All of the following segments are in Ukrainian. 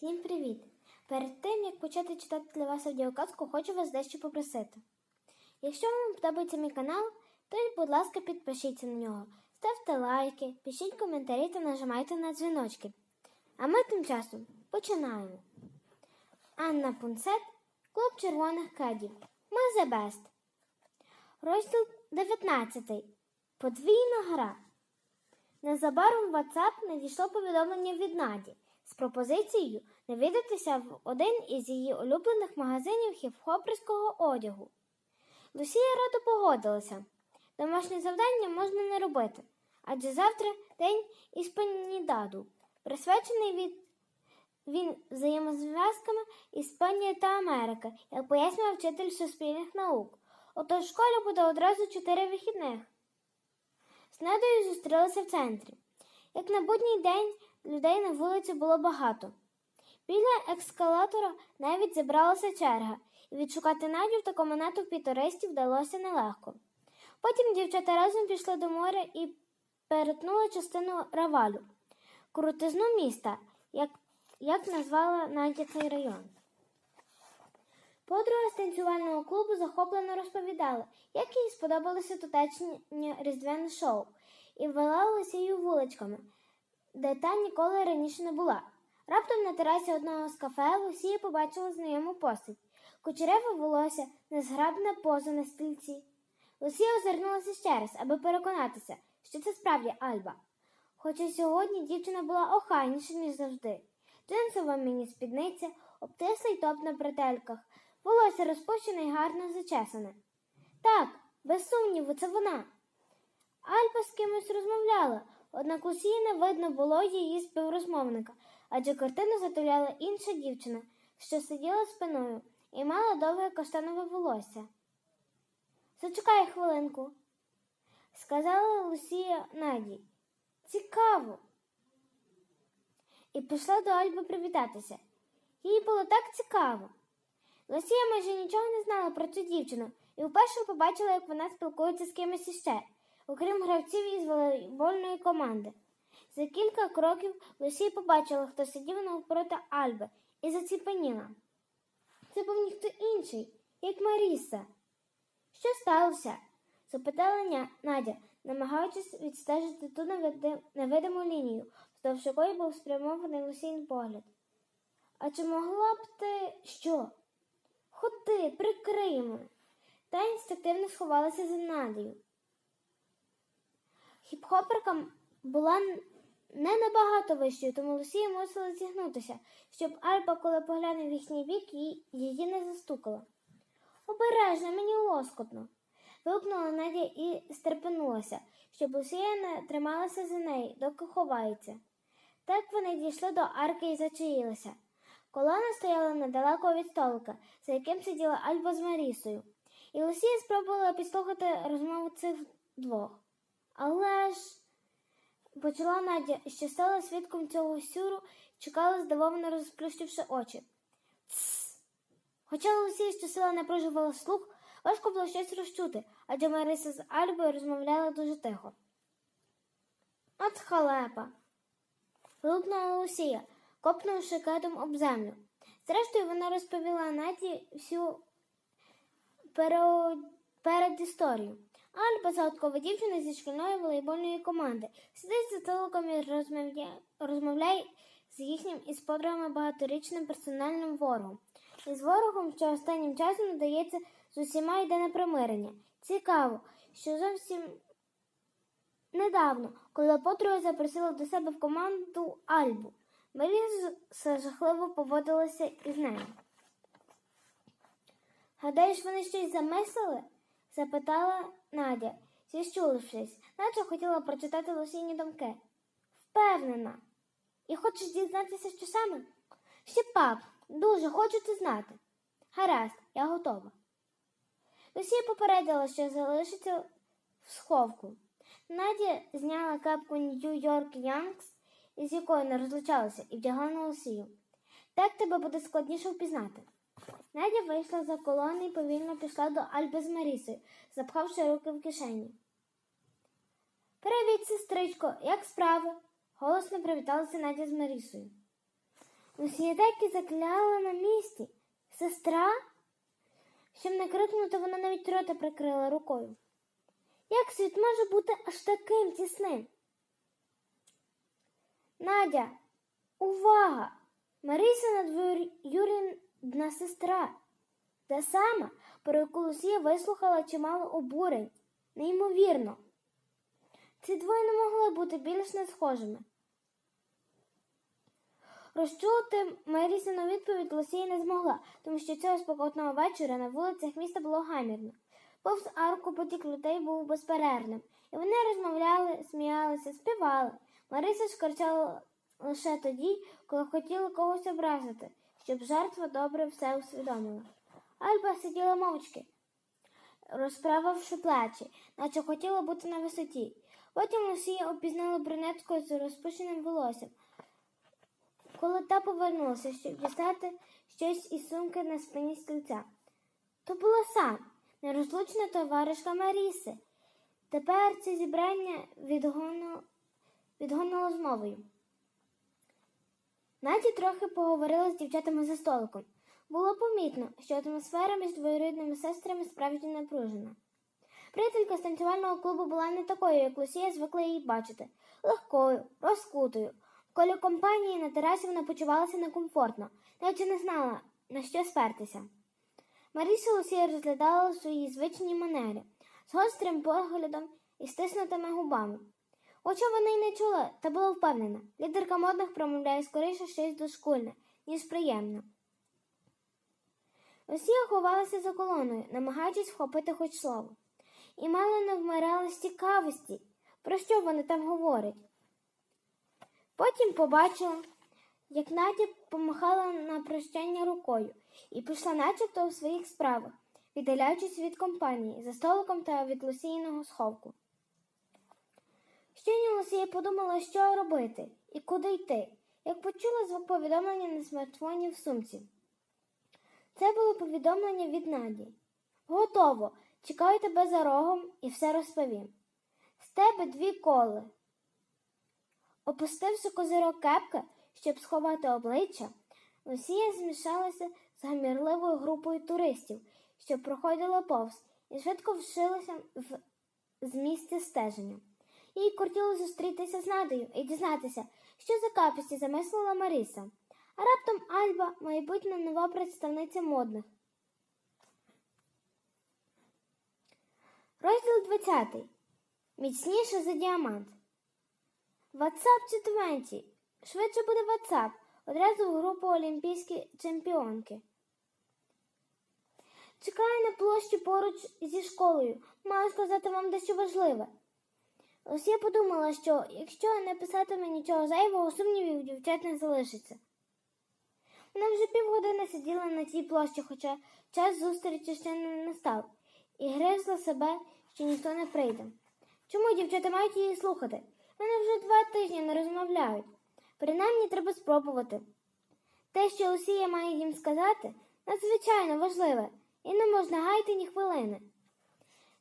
Всім привіт! Перед тим, як почати читати для вас аудіоказку, хочу вас дещо попросити. Якщо вам подобається мій канал, то, будь ласка, підпишіться на нього, ставте лайки, пишіть коментарі та нажимайте на дзвіночки. А ми тим часом починаємо. Анна Пунцет, Клуб червоних кедів. Ми the best. Розділ 19. Подвійна гра. Незабаром в WhatsApp надійшло повідомлення від Наді з пропозицією навідатися в один із її улюблених магазинів хіп-хоперського одягу. Лусія радо погодилася. Домашнє завдання можна не робити, адже завтра день Іспанідаду, присвячений від він взаємозв'язками Іспанії та Америки, як пояснював вчитель суспільних наук. Отож в школі буде одразу чотири вихідних. З Надою зустрілися в центрі. Як на будній день людей на вулиці було багато. Біля ескалатора навіть зібралася черга, і відшукати Надю в такому натовпі туристів вдалося нелегко. Потім дівчата разом пішли до моря і перетнули частину равалю, крутизну міста, як, як назвала Надя цей район. Подруга з танцювального клубу захоплено розповідала, як їй сподобалося тутечнє різдвяне шоу, і вела Лисію вуличками, де та ніколи раніше не була. Раптом на терасі одного з кафе Лусія побачила знайому постать. Кучереве волосся, незграбна поза на стільці. Лусія озирнулася ще раз, аби переконатися, що це справді Альба. Хоча сьогодні дівчина була охайніша, ніж завжди. Джинсова міні-спідниця, обтислий топ на бретельках, волосся розпущене й гарно зачесане. Так, без сумніву, це вона. Альба з кимось розмовляла, однак Лусії не видно було її співрозмовника, адже картину затуляла інша дівчина, що сиділа спиною і мала довге каштанове волосся. Зачекай хвилинку, сказала Лусія Наді. Цікаво. І пішла до Альби привітатися. Їй було так цікаво. Лусія майже нічого не знала про цю дівчину і вперше побачила, як вона спілкується з кимось іще, окрім гравців із волейбольної команди. За кілька кроків Лусія побачила, хто сидів навпроти Альби, і заціпеніла. Це був ніхто інший, як Маріса. Що сталося? запитала Надя, намагаючись відстежити ту невидиму лінію, вздовж якої був спрямований Лусін погляд. А чи могла б ти що? Ходи, прикриємо. Та інстинктивно сховалася за Надію. Хіп-хоперка була не набагато вищою, тому Лусія мусила зігнутися, щоб Альба, коли погляне в їхній бік, її не застукала. Обережно, мені лоскотно. вигукнула Надя і стерпенулася, щоб Лусія не трималася за неї, доки ховається. Так вони дійшли до арки і зачаїлися. Колона стояла недалеко від столика, за яким сиділа Альба з Марісою, і Лусія спробувала підслухати розмову цих двох. Але ж, почала Надя, що стала свідком цього сюру, чекала, здивовано розплющивши очі. Тсс. Хоча Лусія щосила напружувала слух, важко було щось розчути, адже Мариса з Альбою розмовляла дуже тихо. От халепа. вигукнула Лусія копнувши кедом об землю. Зрештою, вона розповіла Наді всю передісторію. Альба загадкова дівчина зі шкільної волейбольної команди. Сидить за столиком і розмовляє, розмовляє з їхнім із подругами багаторічним персональним ворогом. І з ворогом, що останнім часом надається з усіма йде на примирення. Цікаво, що зовсім недавно, коли подруга запросила до себе в команду Альбу. Маріса жахливо поводилася із нею. Гадаєш, вони щось замислили? запитала Надя, зіщулившись, наче хотіла прочитати лосіні думки. Впевнена. І хочеш дізнатися, що саме? Ще пак, дуже хочу це знати. Гаразд, я готова. Лусія попередила, що залишиться в сховку. Надя зняла капку Нью-Йорк Янгс із якою не розлучалася, і вдягла на Лусію. Так тебе буде складніше впізнати. Надя вийшла за колони і повільно пішла до Альби з Марісою, запхавши руки в кишені. Привіт, сестричко, як справи? голосно привіталася Надя з Марісою. Лусія так і закляла на місці. Сестра? Щоб не крикнути, вона навіть рота прикрила рукою. Як світ може бути аж таким тісним? Надя, увага! Марисина двоюрідна сестра. Та сама, про яку Лусія вислухала чимало обурень. Неймовірно. Ці двоє не могли бути більш не схожими. Розчути Мерісину відповідь Лусія не змогла, тому що цього спокотного вечора на вулицях міста було гамірно. Повз арку потік людей був безперервним, і вони розмовляли, сміялися, співали. Мариса шкарчала лише тоді, коли хотіла когось образити, щоб жертва добре все усвідомила. Альба сиділа мовчки, розправивши плечі, наче хотіла бути на висоті. Потім Лусія опізнала брюнетку з розпущеним волоссям. Коли та повернулася, щоб дістати щось із сумки на спині стільця. То була сам, нерозлучна товаришка Маріси. Тепер це зібрання відгону... відгонило змовою. Наді трохи поговорила з дівчатами за столиком. Було помітно, що атмосфера між двоюрідними сестрами справді напружена. Приятелька з танцювального клубу була не такою, як Лусія звикла її бачити, легкою, розкутою. В колі компанії на терасі вона почувалася некомфортно, навіть не знала, на що спертися. Маріса Лусія розглядала у своїй звичній манері, з гострим поглядом і стиснутими губами. Хоча вона й не чула, та була впевнена, лідерка модних промовляє скоріше щось дошкульне, ніж приємне. Усі ховалися за колоною, намагаючись вхопити хоч слово, і мало не вмирали з цікавості, про що вони там говорять. Потім побачила, як Надя помахала на прощання рукою і пішла начебто у своїх справах, віддаляючись від компанії за столиком та від Лусійного сховку. Щойно Лусія подумала, що робити і куди йти, як почула звук повідомлення на смартфоні в сумці. Це було повідомлення від Наді. Готово. Чекаю тебе за рогом і все розповім. З тебе дві коли. Опустивши козирок кепки, щоб сховати обличчя, Лусія змішалася з гамірливою групою туристів, що проходила повз, і швидко вшилася в з місця стеження. Їй кортіло зустрітися з Надею і дізнатися, що за капісті замислила Маріса. А раптом Альба, майбутня нова представниця модних. Розділ 20. Міцніше за діамант. WhatsApp чи 20. Швидше буде WhatsApp. Одразу в групу Олімпійські чемпіонки. Чекаю на площі поруч зі школою. Маю сказати вам дещо важливе. Ось я подумала, що якщо не писатиме нічого зайвого, сумнівів дівчат не залишиться. Вона вже півгодини сиділа на цій площі, хоча час зустрічі ще не настав, і гризла себе, що ніхто не прийде. Чому дівчата мають її слухати? Вони вже два тижні не розмовляють. Принаймні треба спробувати. Те, що Лусія має їм сказати, надзвичайно важливе, і не можна гайти ні хвилини.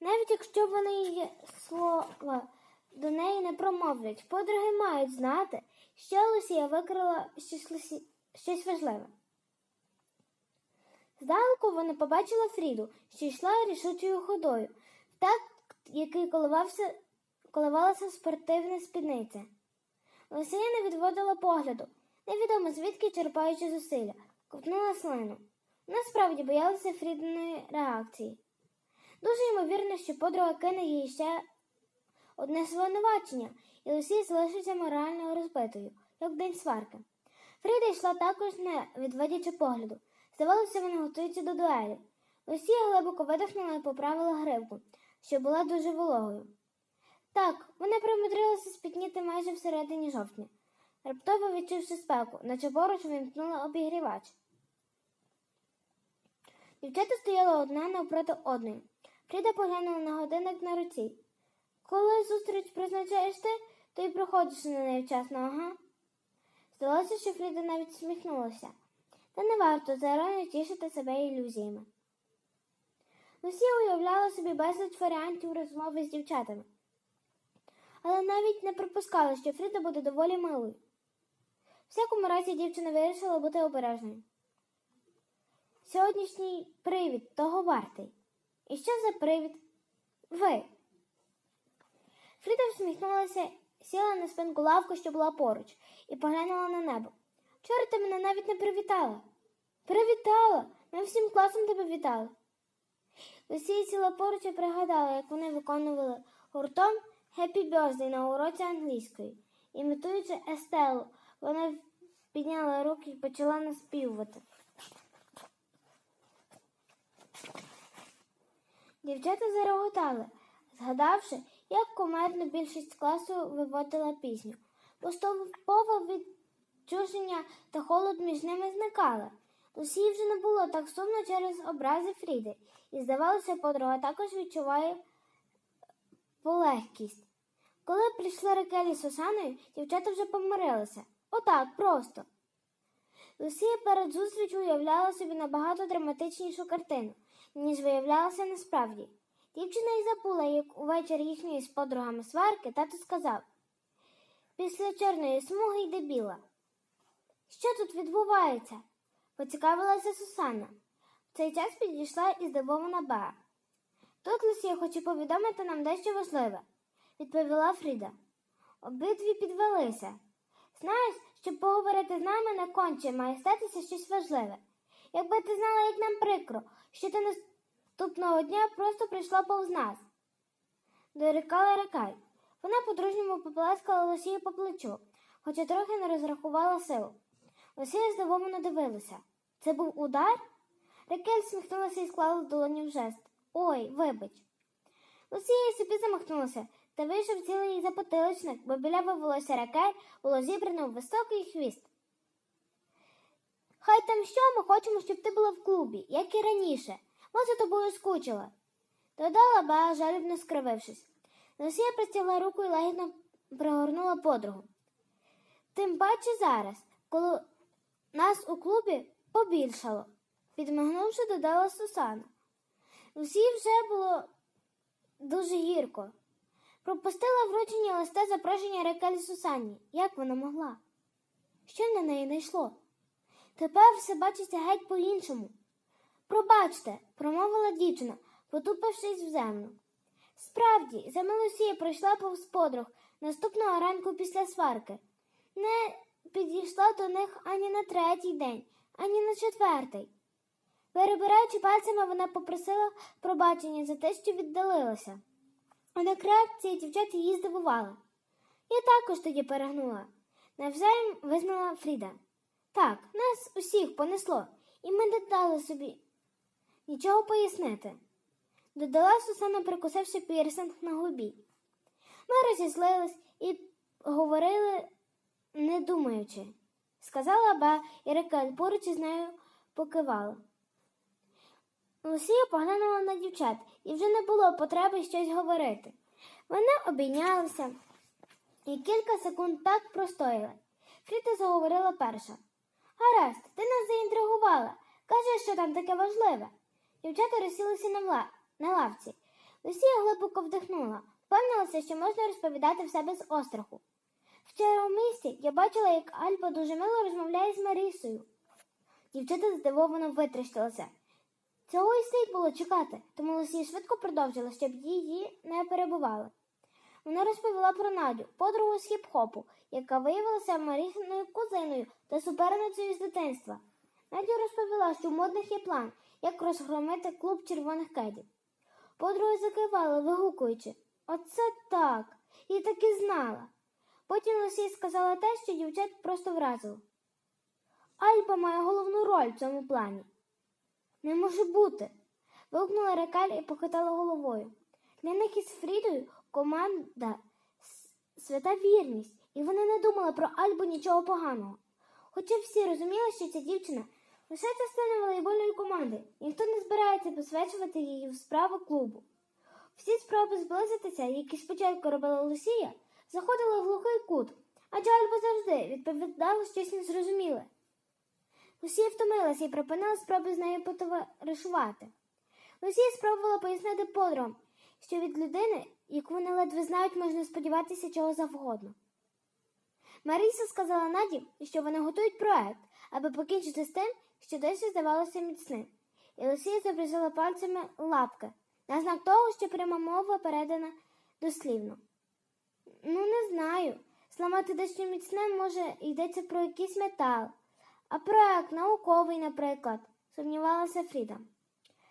Навіть якщо вони її слова до неї не промовлять, подруги мають знати, що Лусія викрила щось, Лусі... щось важливе. Здалеку вони побачила Фріду, що йшла рішучою ходою, так, який коливався, коливалася спортивна спідниця. Лусія не відводила погляду, невідомо звідки черпаючи зусилля, ковтнула слину. Насправді боялася Фрідної реакції. Дуже ймовірно, що подруга кине їй ще одне звинувачення, і Лусія залишиться морально розбитою, як день сварки. Фріда йшла також не відводячи погляду. Здавалося, вони готуються до дуелі. Лусія глибоко видихнула і поправила гривку, що була дуже вологою. Так, вона примудрилася спітніти майже всередині жовтня, раптово відчувши спеку, наче поруч вимкнула обігрівач. Дівчата стояли одна навпроти одної. Фріда поглянула на годинник на руці. Коли зустріч призначаєш ти, то й приходиш на неї вчасно, ага. Здалося, що Фріда навіть сміхнулася. Та не варто зарано тішити себе ілюзіями. Усі уявляли собі безліч варіантів розмови з дівчатами, але навіть не припускали, що Фріда буде доволі милою. всякому разі дівчина вирішила бути обережною. Сьогоднішній привід того вартий. І що за привід? Ви. Фріда всміхнулася, сіла на спинку лавку, що була поруч, і поглянула на небо. Вчора ти мене навіть не привітала. Привітала! Ми всім класом тебе вітали. Лусія сіла поруч і пригадала, як вони виконували гуртом «Happy Birthday» на уроці англійської. Імітуючи Естелу, вона підняла руки і почала наспівувати. Дівчата зареготали, згадавши, як комедно більшість класу виводила пісню. Поступово відчуження та холод між ними зникали. Лусії вже не було так сумно через образи Фріди, і, здавалося, подруга також відчуває полегкість. Коли прийшли Ракелі з Сусаною, дівчата вже помирилися. Отак, просто. Лусія перед зустрічю уявляла собі набагато драматичнішу картину, ніж виявлялася насправді. Дівчина й забула, як увечері їхньої з подругами сварки тато сказав після чорної смуги йде біла. Що тут відбувається? поцікавилася Сусанна. В цей час підійшла і здивована Беа. Тут Лусія хоче повідомити нам дещо важливе, відповіла Фріда. Обидві підвелися. Знаєш, щоб поговорити з нами на конче має статися щось важливе. Якби ти знала, як нам прикро, що ти наступного дня просто прийшла повз нас. Дорікала Ракай. Вона по-дружньому поплескала Лосію по плечу, хоча трохи не розрахувала сил. Лосія здивовано дивилася. Це був удар? Ракель сміхнулася і склала долоні в жест. Ой, вибач. Лусія собі замахнулася та вийшов цілий запотиличник, бо біляве волосся Ракель було зібрано в високий хвіст. Хай там що ми хочемо, щоб ти була в клубі, як і раніше. Ми за тобою скучила. Додала Беа, жалібно скривившись. Лусія простягла руку і лагідно пригорнула подругу. Тим паче зараз, коли нас у клубі побільшало, підмигнувши, додала Сусана. Усі вже було дуже гірко. Пропустила вручення листа запрошення Рекелі Сусанні. Як вона могла? Що на неї найшло? Тепер все бачиться геть по-іншому. Пробачте, промовила дівчина, потупившись в землю. Справді, за Мелосія пройшла повз подруг наступного ранку після сварки. Не підійшла до них ані на третій день, ані на четвертий. Перебираючи пальцями, вона попросила пробачення за те, що віддалилася. Однак реакція дівчат її здивувала. Я також тоді перегнула. Навзаєм визнала Фріда. Так, нас усіх понесло, і ми не дали собі нічого пояснити. Додала Сусана, прикусивши пірсинг на губі. Ми розізлились і говорили, не думаючи, сказала Ба, і Рекель поруч із нею покивала. Лусія поглянула на дівчат, і вже не було потреби щось говорити. Вони обійнялися і кілька секунд так простояли. Фріда заговорила перша. Гаразд, ти нас заінтригувала. Кажи, що там таке важливе. Дівчата розсілися на, вла... на лавці. Лусія глибоко вдихнула, впевнилася, що можна розповідати все без остраху. Вчора у місті я бачила, як Альба дуже мило розмовляє з Марісою. Дівчата здивовано витріщилися. Цього й слід було чекати, тому Лусія швидко продовжила, щоб її не перебували. Вона розповіла про Надю, подругу з хіп-хопу, яка виявилася Марісною кузиною та суперницею з дитинства. Надя розповіла, що в модних є план, як розгромити клуб червоних кедів. Подруга закивала, вигукуючи Оце так, і так і знала. Потім Лусія сказала те, що дівчат просто вразило. Альба має головну роль в цьому плані. Не може бути. вигукнула Рекаль і похитала головою. Для них із Фрідою команда свята вірність, і вони не думали про Альбу нічого поганого. Хоча всі розуміли, що ця дівчина лише частина волейбольної команди, ніхто не збирається посвячувати її в справу клубу. Всі спроби зблизитися, які спочатку робила Лусія, заходили в глухий кут, адже Альба завжди відповідала щось незрозуміле. Лусія втомилася і припинила спроби з нею потоваришувати. Лусія спробувала пояснити подругам, що від людини, яку вони ледве знають, можна сподіватися чого завгодно. Маріса сказала Наді, що вони готують проект, аби покінчити з тим, що досі здавалося міцним. І Лусія зобразила пальцями лапки, на знак того, що пряма мова передана дослівно. Ну, не знаю. Зламати дещо міцне, може, йдеться про якийсь метал, а проект науковий, наприклад, сумнівалася Фріда.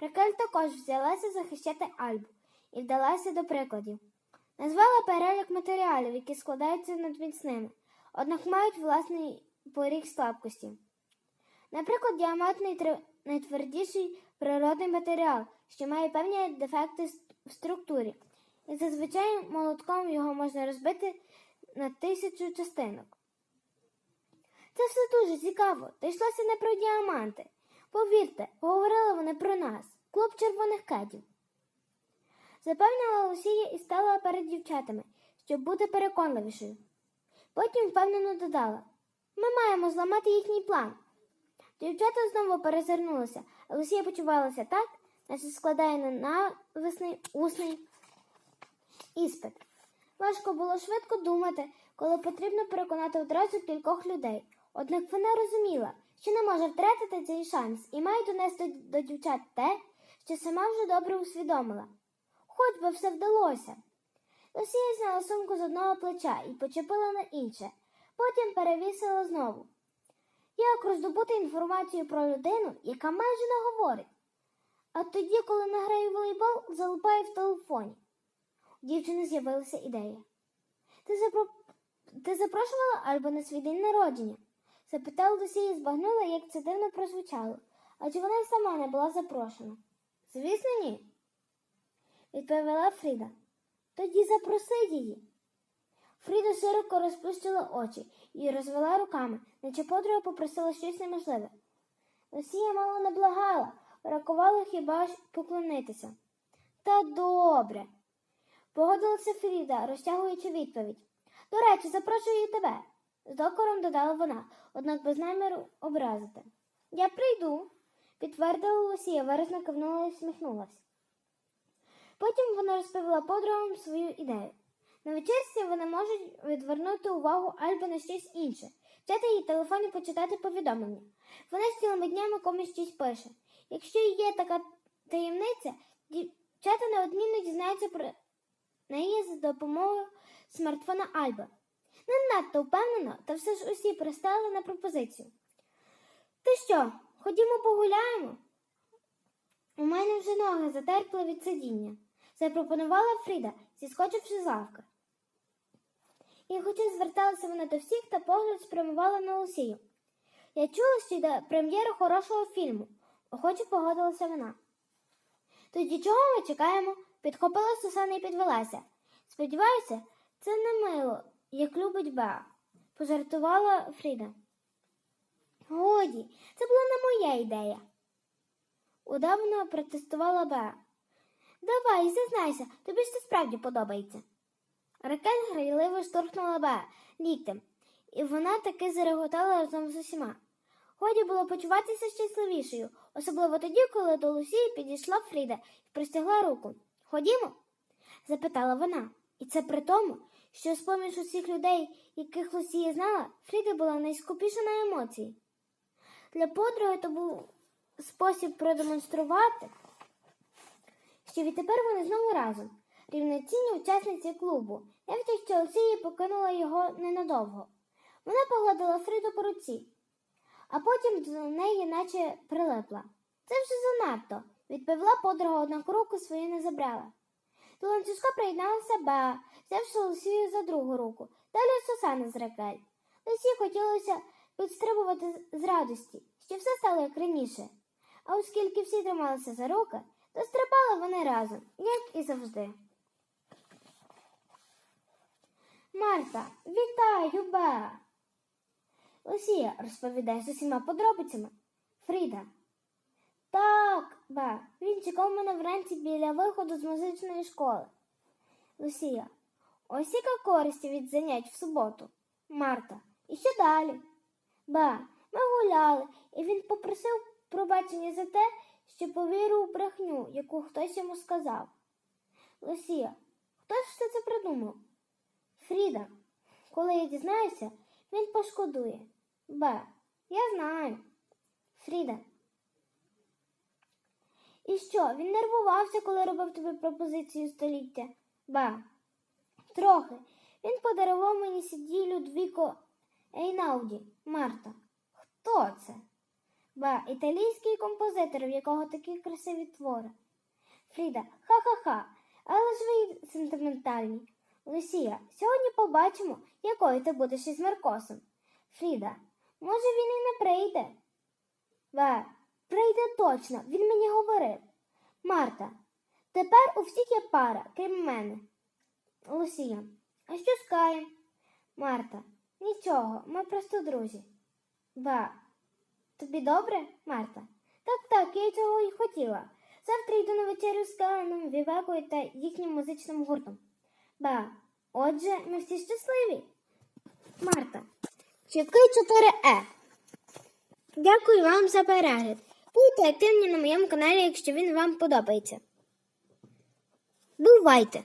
Ракель також взялася захищати Альбу і вдалася до прикладів. Назвала перелік матеріалів, які складаються над міцними, однак мають власний поріг слабкості. Наприклад, діамантний найтвердіший природний матеріал, що має певні дефекти в структурі, і зазвичай молотком його можна розбити на тисячу частинок. Це все дуже цікаво, та йшлося не про діаманти. Повірте, говорили вони про нас, клуб червоних кедів. Запевнила Лусія і стала перед дівчатами, щоб бути переконливішою. Потім впевнено додала ми маємо зламати їхній план. Дівчата знову перезирнулися, а Лусія почувалася так, наче складає ненависний усний іспит. Важко було швидко думати, коли потрібно переконати одразу кількох людей. Однак вона розуміла, що не може втратити цей шанс і має донести до дівчат те, що сама вже добре усвідомила. Хоч би все вдалося. Лусія зняла сумку з одного плеча і почепила на інше, потім перевісила знову. Як роздобути інформацію про людину, яка майже не говорить? А тоді, коли не грає волейбол, залипає в телефоні. У дівчини з'явилася ідея. Ти, запро... Ти запрошувала Альбу на свій день народження? запитала Лусія і збагнула, як це дивно прозвучало, адже вона сама не була запрошена. Звісно, ні, відповіла Фріда. Тоді запроси її. Фріда широко розплющила очі і розвела руками, наче подруга попросила щось неможливе. Лусія мало не благала, рахувала хіба ж поклонитися. Та добре. Погодилася Фріда, розтягуючи відповідь. До речі, запрошую тебе, з докором додала вона, однак без наміру образити. Я прийду, підтвердила Лусія, виразно кивнула і всміхнулась. Потім вона розповіла подругам свою ідею. На вечірці вони можуть відвернути увагу Альби на щось інше, взяти її телефон і почитати повідомлення. Вона з цілими днями комусь щось пише. Якщо є така таємниця, дівчата неодмінно дізнаються про неї за допомогою смартфона Альби. Не надто впевнено, та все ж усі пристали на пропозицію. Ти що, ходімо погуляємо? У мене вже ноги затерпли від сидіння, запропонувала Фріда, зіскочивши з лавки. І хоча зверталася вона до всіх, та погляд спрямувала на Лусію. Я чула, що йде прем'єра хорошого фільму, охоче погодилася вона. Тоді чого ми чекаємо? Підхопила Сусана і підвелася. Сподіваюся, це не мило, як любить Беа, пожартувала Фріда. Годі, це була не моя ідея. Удавно протестувала Беа. Давай, зізнайся, тобі ж це справді подобається. Ракель грайливо штурхнула Беа ліктем, і вона таки зареготала разом з усіма. Годі було почуватися щасливішою, особливо тоді, коли до Лусії підійшла Фріда і простягла руку. Ходімо? запитала вона. І це при тому, що з поміж усіх людей, яких Лусія знала, Фріда була найскупіша на емоції. Для подруги то був спосіб продемонструвати, що відтепер вони знову разом, рівноцінні учасниці клубу, навіть якщо Лусія покинула його ненадовго. Вона погладила Фріду по руці, а потім до неї наче прилипла. Це вже занадто, відповіла подруга, однак руку свою не забрала. До ланцюжка приєдналася Беа, взявши Лусію за другу руку, далі Сусана з Ракель. Лусі хотілося підстрибувати з радості, що все стало як раніше. А оскільки всі трималися за руки, то стрибали вони разом, як і завжди. Марта, вітаю, Беа! Лусія розповідає з усіма подробицями. Фріда. Так, ба, він чекав мене вранці біля виходу з музичної школи. Лусія. Ось яка користь від занять в суботу. Марта. І що далі? Ба, ми гуляли, і він попросив пробачення за те, що повірив у брехню, яку хтось йому сказав. Лусія. Хто ж все це придумав? Фріда. Коли я дізнаюся, Він пошкодує. Ба, я знаю. Фріда. І що, він нервувався, коли робив тобі пропозицію століття? Ба. Трохи. Він подарував мені сіді Людвіко Ейнауді, Марта. Хто це? Ба, італійський композитор, в якого такі красиві твори. Фріда, ха-ха-ха, але ж ви сентиментальні. Лусія, сьогодні побачимо, якою ти будеш із Маркосом. Фріда, може він і не прийде? Ба, прийде точно, він мені говорив. Марта, тепер у всіх є пара, крім мене. Лусія, а що з Каєм? Марта, нічого, ми просто друзі. Ба, тобі добре, Марта? Так, так, я цього і хотіла. Завтра йду на вечерю з Каєном, Вівекою та їхнім музичним гуртом. Ба, отже, ми всі щасливі. Марта, Чекай 4Е. Дякую вам за перегляд. Будьте активні на моєму каналі, якщо він вам подобається. Бувайте!